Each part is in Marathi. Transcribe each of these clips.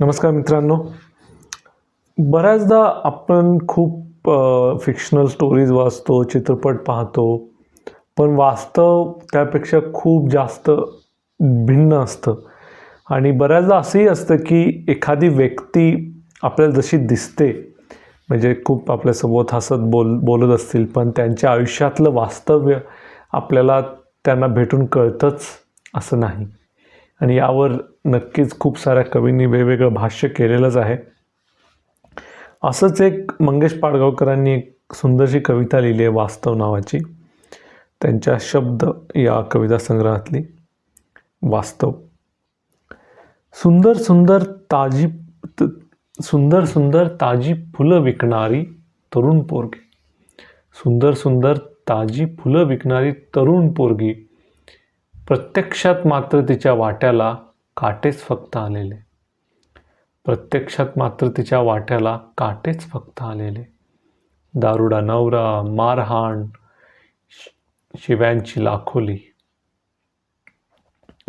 नमस्कार मित्रांनो. बऱ्याचदा आपण खूप फिक्शनल स्टोरीज वाचतो चित्रपट पाहतो पण वास्तव त्यापेक्षा खूप जास्त भिन्न असतं. आणि बऱ्याचदा असंही असतं की एखादी व्यक्ती आपल्याला जशी दिसते म्हणजे खूप आपल्यासोबत हसत बोल बोलत असतील पण त्यांच्या आयुष्यातलं वास्तव्य आपल्याला त्यांना भेटून कळतंच असं नाही. आणि यावर नक्कीच खूप साऱ्या कवींनी वेगवेगळं भाष्य केलेलंच आहे. असंच एक मंगेश पाडगावकरांनी एक सुंदरशी कविता लिहिली आहे वास्तव नावाची. त्यांच्या शब्द या कविता संग्रहातली. वास्तव. सुंदर सुंदर ताजी त- सुंदर सुंदर ताजी फुलं विकणारी तरुण पोरगी. सुंदर सुंदर ताजी फुलं विकणारी तरुण पोरगी. प्रत्यक्षात मात्र तिच्या वाट्याला काटेच फक्त आलेले. प्रत्यक्षात मात्र तिच्या वाट्याला काटेच फक्त आलेले. दारुडा नवरा मारहाण शि- शिव्यांची लाखोली.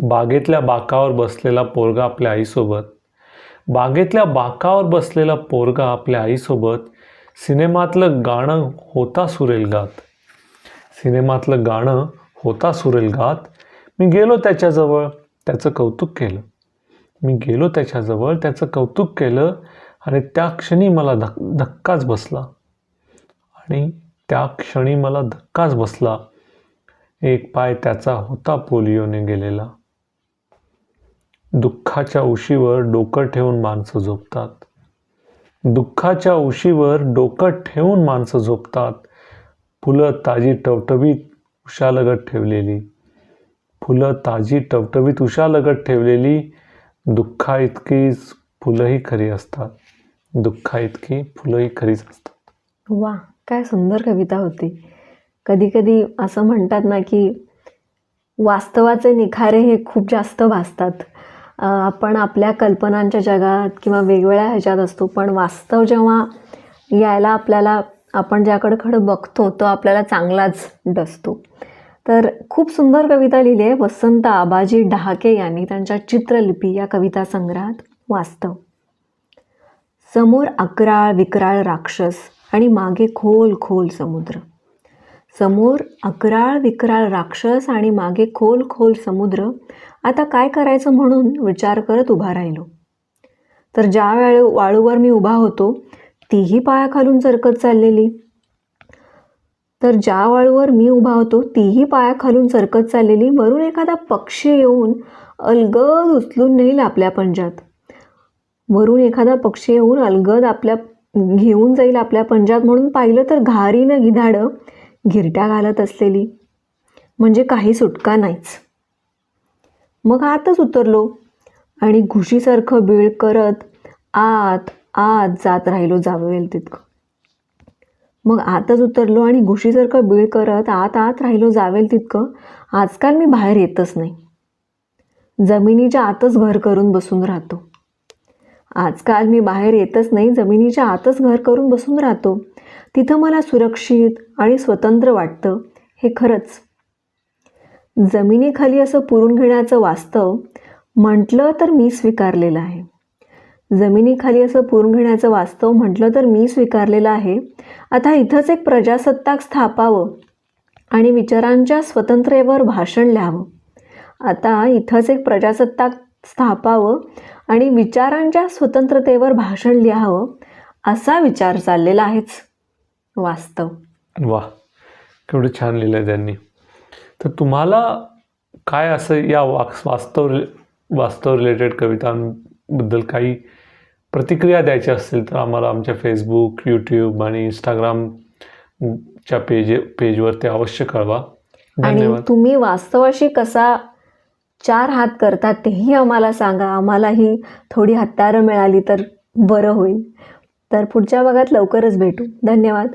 बागेतल्या बाकावर बसलेला पोरगा आपल्या आईसोबत. बागेतल्या बाकावर बसलेला पोरगा आपल्या आईसोबत सिनेमातलं गाणं होता सुरेल गात. सिनेमातलं गाणं होता सुरेल गात. मी गेलो त्याच्याजवळ. त्याचं कौतुक केलं. मी गेलो त्याच्याजवळ त्याचं कौतुक केलं आणि त्या क्षणी मला धक धक्काच बसला. आणि त्या क्षणी मला धक्काच बसला. एक पाय त्याचा होता पोलिओने गेलेला. दुःखाच्या उशीवर डोकं ठेवून माणसं झोपतात. दुःखाच्या उशीवर डोकं ठेवून माणसं झोपतात. फुलं ताजी टवटवीत उशालगत ठेवलेली. फुलं ताजी टवटवीत उशालगत ठेवलेली दुःखा इतकीच फुलंही खरी असतात. दुःखा इतकी फुलंही खरीच असतात. वा काय सुंदर कविता होती. कधी कधी असं म्हणतात ना की वास्तवाचे निखारे हे खूप जास्त भासतात. आपण आपल्या कल्पनांच्या जगात किंवा वेगवेगळ्या ह्याच्यात असतो पण वास्तव जेव्हा यायला आपल्याला आपण ज्याकडे खडं बघतो तो आपल्याला चांगलाच डसतो. तर खूप सुंदर कविता लिहिली आहे. वसंत आबाजी डहाके यांनी त्यांच्या चित्रलिपी या कविता संग्रहात वास्तव समोर अकराळ विकराळ राक्षस आणि मागे खोल खोल समुद्र. समोर अकराळ विकराळ राक्षस आणि मागे खोल खोल समुद्र. आता काय करायचं म्हणून विचार करत उभा राहिलो. तर ज्या वेळ वाळूवर मी उभा होतो तीही पायाखालून सरकत चाललेली. तर ज्या वाळूवर मी उभा होतो तीही पायाखालून सरकत चाललेली वरून एखादा पक्षी येऊन अलगद उचलून नेईल आपल्या पंजात. वरून एखादा पक्षी येऊन अलगद आपल्या घेऊन जाईल आपल्या पंजात म्हणून पाहिलं तर घारीनं गिधाडं गिरट्या घालत असलेली. म्हणजे काही सुटका नाहीच. मग आतच उतरलो आणि घुशीसारखं बीळ करत आत आत जात राहिलो जावेल तितकं. मग आतच उतरलो आणि घुशीसारखं बीळ करत आत आत राहिलो जावेल तितकं. आजकाल मी बाहेर येतच नाही. जमिनीच्या आतच घर करून बसून राहतो. आजकाल मी बाहेर येतच नाही जमिनीच्या आतच घर करून बसून राहतो. तिथं मला सुरक्षित आणि स्वतंत्र वाटतं हे खरंच. जमिनीखाली असं पुरून घेण्याचं वास्तव म्हटलं तर मी स्वीकारलेलं आहे. जमिनीखाली असं पुरून घेण्याचं वास्तव म्हटलं तर मी स्वीकारलेलं आहे. आता इथंच एक प्रजासत्ताक स्थापावं आणि विचारांच्या स्वतंत्रेवर भाषण लिहावं. आता इथंच एक प्रजासत्ताक स्थापावं आणि विचारांच्या स्वतंत्रतेवर भाषण लिहावं असा विचार चाललेला आहेच. वास्तव. वा केवढं छान लिहिलं आहे त्यांनी. तर तुम्हाला काय असं या वास्तव वास्तव रिलेटेड कवितांबद्दल काही प्रतिक्रिया द्यायच्या असतील तर आम्हाला आमच्या फेसबुक यूट्यूब आणि इंस्टाग्रामच्या पेज पेजवरती अवश्य कळवा. आणि धन्यवाद. तुम्ही वास्तवाशी कसा चार हात करतात तेही आम्हाला सांगा. आम्हालाही थोडी हत्यारं मिळाली तर बरं होईल. तर पुढच्या भागात लवकरच भेटू. धन्यवाद.